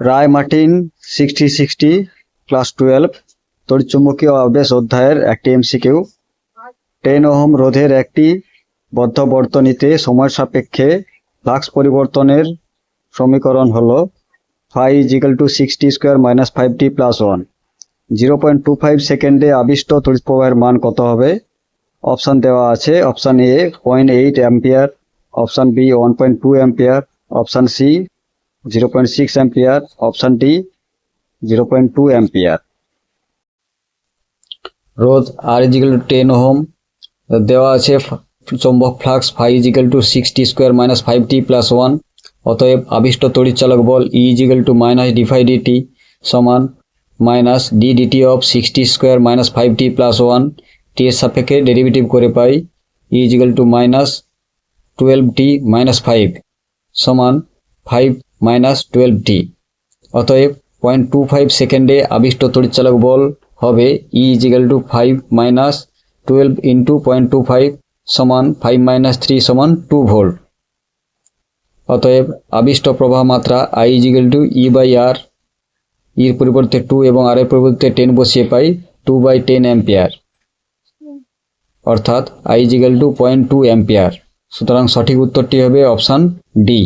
Ray Martin sixty sixty, class twelve, তড়িৎচুম্বকীয় আবেশ অধ্যায়ের একটি এমসিকিউ। টেন ওহম রোধের একটি বদ্ধ বর্তনীতে সময় সাপেক্ষে ফ্লাক্স পরিবর্তনের সমীকরণ হল five is equal to sixty square minus five T plus one. Zero point two five সেকেন্ডে আবিষ্ট তড়িৎ প্রবাহের মান কত হবে? অপশান দেওয়া আছে, option A point eight ampere, option B one point two ampere, option C zero point six ampere option D zero point two ampere রোধ R is equal to ten ohm দেওয়া আছে চৌম্বক flux five is equal to sixty square minus five T plus one অতএব আবিষ্ট তড়িৎচালক বল E is equal to minus D phi D T সমান minus D D T of sixty square minus five T plus one T এর সাপেক্ষে derivative করে পাই E is equal to minus twelve T minus five সমান five minus twelve টি অতএব point two five সেকেন্ডে আবিষ্ট তড়িৎচালক বল হবে E is equal to five minus twelve into point two five সমান ফাইভ মাইনাস থ্রি সমান টু ভোল্ট অতএব আবিষ্ট প্রবাহ মাত্রা I is equal to E by R ইর পরিবর্তে টু এবং আর এর পরিবর্তে টেন বসিয়ে পাই টু বাই টেন অ্যাম্পিয়ার অর্থাৎ I is equal to point two ampere সুতরাং সঠিক উত্তরটি হবে অপশান ডি